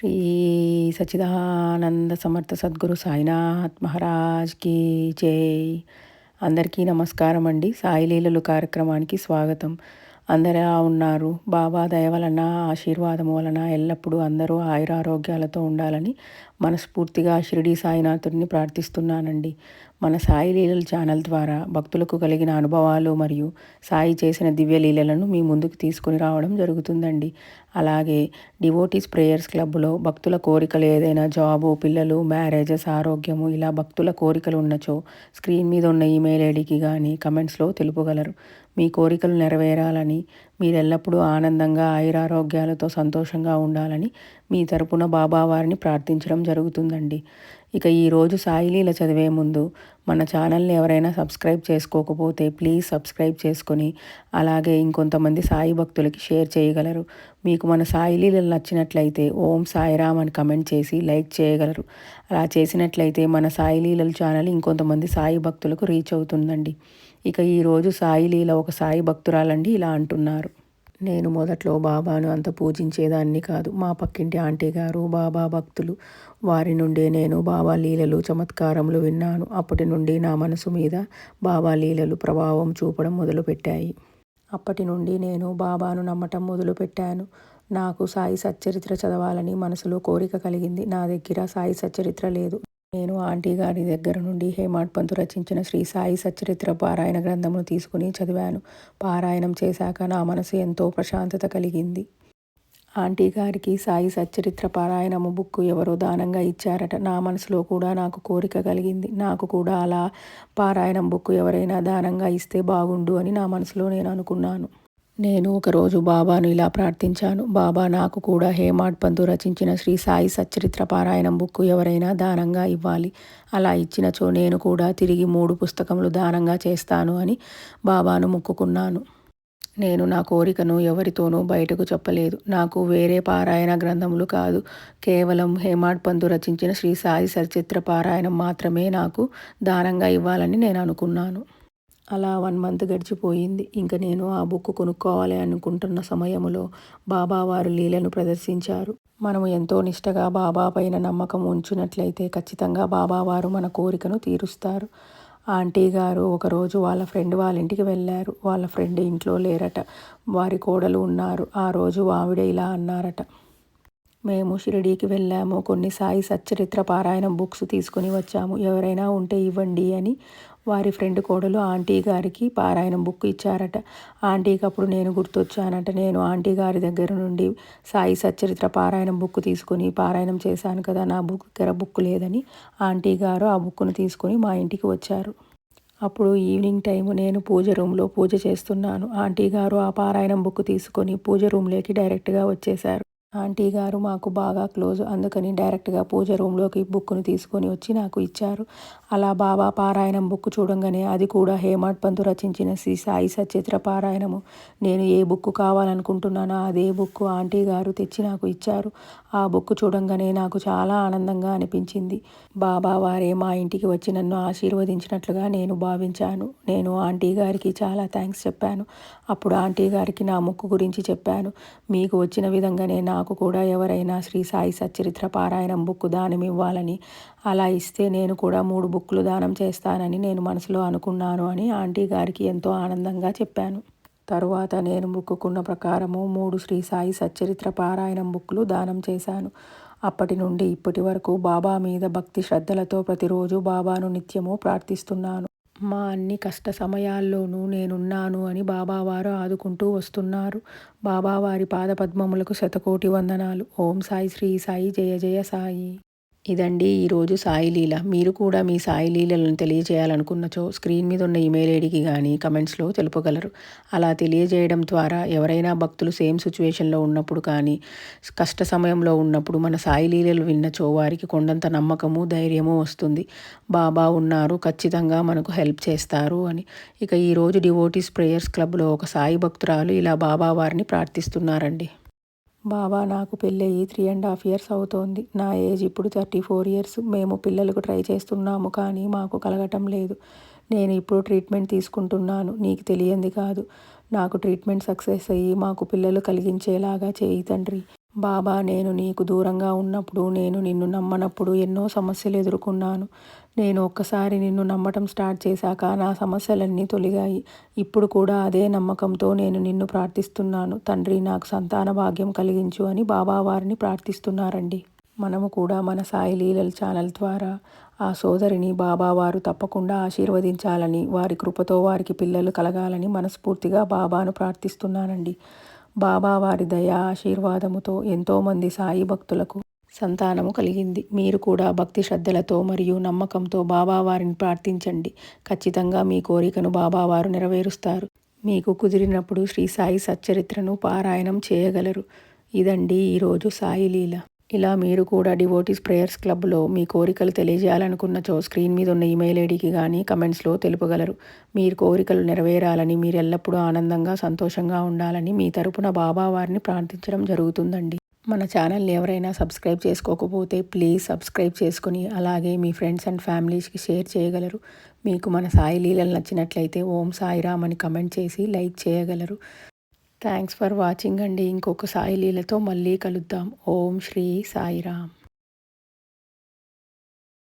శ్రీ సచిదానంద సమర్థ సద్గురు సాయినాథ్ మహారాజ్కి జై అందరికీ నమస్కారం అండి. సాయిలీలలు కార్యక్రమానికి స్వాగతం. అందరూ ఉన్నారు? బాబా దయ వలన ఆశీర్వాదం వలన ఎల్లప్పుడూ అందరూ ఆయురారోగ్యాలతో ఉండాలని మనస్ఫూర్తిగా షిరిడి సాయినాథుడిని ప్రార్థిస్తున్నానండి. మన సాయి లీలల ఛానల్ ద్వారా భక్తులకు కలిగిన అనుభవాలు మరియు సాయి చేసిన దివ్య లీలలను మీ ముందుకు తీసుకుని రావడం జరుగుతుందండి. అలాగే డివోటీస్ ప్రేయర్స్ క్లబ్లో భక్తుల కోరికలు ఏదైనా జాబు పిల్లలు మ్యారేజెస్ ఆరోగ్యము ఇలా భక్తుల కోరికలు ఉన్నచో స్క్రీన్ మీద ఉన్న ఈమెయిల్ ఐడికి కానీ కమెంట్స్లో తెలుపగలరు. మీ కోరికలు నెరవేరాలని మీరు ఎల్లప్పుడూ ఆనందంగా ఆయురారోగ్యాలతో సంతోషంగా ఉండాలని మీ తరపున బాబావారిని ప్రార్థించడం జరుగుతుందండి. ఇక ఈరోజు సాయిలీల చదివే ముందు మన ఛానల్ని ఎవరైనా సబ్స్క్రైబ్ చేసుకోకపోతే ప్లీజ్ సబ్స్క్రైబ్ చేసుకొని అలాగే ఇంకొంతమంది సాయి భక్తులకి షేర్ చేయగలరు. మీకు మన సాయిలీలలు నచ్చినట్లయితే ఓం సాయిరామ్ అని కమెంట్ చేసి లైక్ చేయగలరు. అలా చేసినట్లయితే మన సాయిలీలల ఛానల్ ఇంకొంతమంది సాయి భక్తులకు రీచ్ అవుతుందండి. ఇక ఈరోజు సాయిలీల ఒక సాయి భక్తురాలండి ఇలా అంటున్నారు. నేను మొదట్లో బాబాను అంత పూజించేదాన్ని కాదు. మా పక్కింటి ఆంటీ గారు బాబా భక్తులు. వారి నుండే నేను బాబా లీలలు చమత్కారములు విన్నాను. అప్పటి నుండి నా మనసు మీద బాబా లీలలు ప్రభావం చూపడం మొదలుపెట్టాయి. అప్పటి నుండి నేను బాబాను నమ్మటం మొదలుపెట్టాను. నాకు సాయి సచ్చరిత్ర చదవాలని మనసులో కోరిక కలిగింది. నా దగ్గర సాయి సచ్చరిత్ర లేదు. నేను ఆంటీ గారి దగ్గర నుండి హేమాడ్ పంతు రచించిన శ్రీ సాయి సచరిత్ర పారాయణ గ్రంథమును తీసుకుని చదివాను. పారాయణం చేశాక నా మనసు ఎంతో ప్రశాంతత కలిగింది. ఆంటీ గారికి సాయి సచరిత్ర పారాయణము బుక్ ఎవరో దానంగా ఇచ్చారట. నా మనసులో కూడా నాకు కోరిక కలిగింది. నాకు కూడా అలా పారాయణం బుక్ ఎవరైనా దానంగా ఇస్తే బాగుండు అని నా మనసులో నేను అనుకున్నాను. నేను ఒకరోజు బాబాను ఇలా ప్రార్థించాను. బాబా నాకు కూడా హేమాడ్ పంతు రచించిన శ్రీ సాయి సచ్చరిత్ర పారాయణం బుక్ ఎవరైనా దానంగా ఇవ్వాలి. అలా ఇచ్చినచో నేను కూడా తిరిగి మూడు పుస్తకములు దానంగా చేస్తాను అని బాబాను మొక్కుకున్నాను. నేను నా కోరికను ఎవరితోనూ బయటకు చెప్పలేదు. నాకు వేరే పారాయణ గ్రంథములు కాదు. కేవలం హేమాడ్ పంతు రచించిన శ్రీ సాయి సచిత్ర పారాయణం మాత్రమే నాకు దానంగా ఇవ్వాలని నేను అనుకున్నాను. అలా వన్ మంత్ గడిచిపోయింది. ఇంక నేను ఆ బుక్ కొనుక్కోవాలి అనుకుంటున్న సమయంలో బాబా వారు లీలను ప్రదర్శించారు. మనము ఎంతో నిష్టగా బాబా పైన నమ్మకం ఉంచినట్లయితే ఖచ్చితంగా బాబా వారు మన కోరికను తీరుస్తారు. ఆంటీ గారు ఒకరోజు వాళ్ళ ఫ్రెండ్ వాళ్ళ ఇంటికి వెళ్ళారు. వాళ్ళ ఫ్రెండ్ ఇంట్లో లేరట. వారి కోడలు ఉన్నారు. ఆ రోజు ఆవిడ ఇలా అన్నారట. మేము షిరిడీకి వెళ్ళాము. కొన్ని సాయి సచ్చరిత్ర పారాయణం బుక్స్ తీసుకొని వచ్చాము. ఎవరైనా ఉంటే ఇవ్వండి అని వారి ఫ్రెండ్ కోడలు ఆంటీ గారికి పారాయణం బుక్ ఇచ్చారట. ఆంటీకి అప్పుడు నేను గుర్తొచ్చానట. నేను ఆంటీ గారి దగ్గర నుండి సాయి సచ్చరిత్ర పారాయణం బుక్ తీసుకొని పారాయణం చేశాను కదా నా బుక్ దగ్గర బుక్ లేదని ఆంటీ గారు ఆ బుక్ను తీసుకొని మా ఇంటికి వచ్చారు. అప్పుడు ఈవినింగ్ టైం నేను పూజ రూమ్లో పూజ చేస్తున్నాను. ఆంటీ గారు ఆ పారాయణం బుక్ తీసుకొని పూజ రూమ్లోకి డైరెక్ట్గా వచ్చేశారు. ఆంటీ గారు మాకు బాగా క్లోజ్ అందుకని డైరెక్ట్గా పూజ రూమ్లోకి బుక్ను తీసుకొని వచ్చి నాకు ఇచ్చారు. అలా బాబా పారాయణం బుక్ చూడంగానే అది కూడా హేమాడ్ పంతు రచించిన శ్రీ సాయి సచిత్ర పారాయణము. నేను ఏ బుక్ కావాలనుకుంటున్నానో అదే బుక్ ఆంటీ గారు తెచ్చి నాకు ఇచ్చారు. ఆ బుక్ చూడంగానే నాకు చాలా ఆనందంగా అనిపించింది. బాబా వారే మా ఇంటికి వచ్చి నన్ను ఆశీర్వదించినట్లుగా నేను భావించాను. నేను ఆంటీ గారికి చాలా థ్యాంక్స్ చెప్పాను. అప్పుడు ఆంటీ గారికి నా ముక్కు గురించి చెప్పాను. మీకు వచ్చిన విధంగానే నా నాకు కూడా ఎవరైనా శ్రీ సాయి సచ్చరిత్ర పారాయణం బుక్ దానం ఇవ్వాలని అలా ఇస్తే నేను కూడా మూడు బుక్కులు దానం చేస్తానని నేను మనసులో అనుకున్నాను అని ఆంటీ గారికి ఎంతో ఆనందంగా చెప్పాను. తరువాత నేను బుక్కున్న ప్రకారము మూడు శ్రీ సాయి సచ్చరిత్ర పారాయణం బుక్లు దానం చేశాను. అప్పటి నుండి ఇప్పటి వరకు బాబా మీద భక్తి శ్రద్ధలతో ప్రతిరోజు బాబాను నిత్యము ప్రార్థిస్తున్నాను. మా అన్ని కష్ట సమయాల్లోనూ నేనున్నాను అని బాబావారు ఆదుకుంటూ వస్తున్నారు. బాబావారి పాదపద్మములకు శతకోటి వందనాలు. ఓం సాయి శ్రీ సాయి జయ జయ సాయి. ఇదండి ఈరోజు సాయి లీల. మీరు కూడా మీ సాయి లీలలను తెలియజేయాలనుకున్నచో స్క్రీన్ మీద ఉన్న ఈమెయిల్ ఐడికి కానీ కమెంట్స్లో తెలుపగలరు. అలా తెలియజేయడం ద్వారా ఎవరైనా భక్తులు సేమ్ సిచ్యువేషన్లో ఉన్నప్పుడు కానీ కష్ట సమయంలో ఉన్నప్పుడు మన సాయి లీలలు విన్నచో వారికి కొండంత నమ్మకము ధైర్యము వస్తుంది. బాబా ఉన్నారు ఖచ్చితంగా మనకు హెల్ప్ చేస్తారు అని. ఇక ఈరోజు డివోటీస్ ప్రేయర్స్ క్లబ్లో ఒక సాయి భక్తురాలు ఇలా బాబా వారిని ప్రార్థిస్తున్నారండి. బాబా నాకు పెళ్ళయి త్రీ అండ్ హాఫ్ ఇయర్స్ అవుతోంది. నా ఏజ్ ఇప్పుడు థర్టీ ఫోర్ ఇయర్స్ మేము పిల్లలకు ట్రై చేస్తున్నాము కానీ మాకు కలగటం లేదు. నేను ఇప్పుడు ట్రీట్మెంట్ తీసుకుంటున్నాను. నీకు తెలియంది కాదు. నాకు ట్రీట్మెంట్ సక్సెస్ అయ్యి మాకు పిల్లలు కలిగించేలాగా చేయి తండ్రి. బాబా నేను నీకు దూరంగా ఉన్నప్పుడు నేను నిన్ను నమ్మనప్పుడు ఎన్నో సమస్యలు ఎదుర్కొన్నాను. నేను ఒక్కసారి నిన్ను నమ్మటం స్టార్ట్ చేశాక నా సమస్యలన్నీ తొలిగాయి. ఇప్పుడు కూడా అదే నమ్మకంతో నేను నిన్ను ప్రార్థిస్తున్నాను. తండ్రి నాకు సంతాన భాగ్యం కలిగించు అని బాబా వారిని ప్రార్థిస్తున్నారండి. మనము కూడా మన సాయి లీలల ఛానల్ ద్వారా ఆ సోదరిని బాబావారు తప్పకుండా ఆశీర్వదించాలని వారి కృపతో వారికి పిల్లలు కలగాలని మనస్ఫూర్తిగా బాబాను ప్రార్థిస్తున్నానండి. బాబా వారి దయా ఆశీర్వాదముతో ఎంతోమంది సాయి భక్తులకు సంతానము కలిగింది. మీరు కూడా భక్తి శ్రద్ధలతో మరియు నమ్మకంతో బాబావారిని ప్రార్థించండి. ఖచ్చితంగా మీ కోరికను బాబావారు నెరవేరుస్తారు. మీకు కుదిరినప్పుడు శ్రీ సాయి సచ్చరిత్రను పారాయణం చేయగలరు. ఇదండి ఈరోజు సాయి లీల. ఇలా మీరు కూడా డివోటీస్ ప్రేయర్స్ క్లబ్లో మీ కోరికలు తెలియజేయాలనుకున్నచో స్క్రీన్ మీద ఉన్న ఈమెయిల్ ఐడికి కానీ కమెంట్స్లో తెలుపగలరు. మీరు కోరికలు నెరవేరాలని మీరు ఎల్లప్పుడూ ఆనందంగా సంతోషంగా ఉండాలని మీ తరపున బాబా వారిని ప్రార్థించడం జరుగుతుందండి. మన ఛానల్ని ఎవరైనా సబ్స్క్రైబ్ చేసుకోకపోతే ప్లీజ్ సబ్స్క్రైబ్ చేసుకుని అలాగే మీ ఫ్రెండ్స్ అండ్ ఫ్యామిలీస్కి షేర్ చేయగలరు. మీకు మన సాయి లీలలు నచ్చినట్లయితే ఓం సాయిరామ్ అని కమెంట్ చేసి లైక్ చేయగలరు. థ్యాంక్స్ ఫర్ వాచింగ్ అండి. ఇంకొక సాయి లీలతో మళ్ళీ కలుద్దాం. ఓం శ్రీ సాయిరామ్.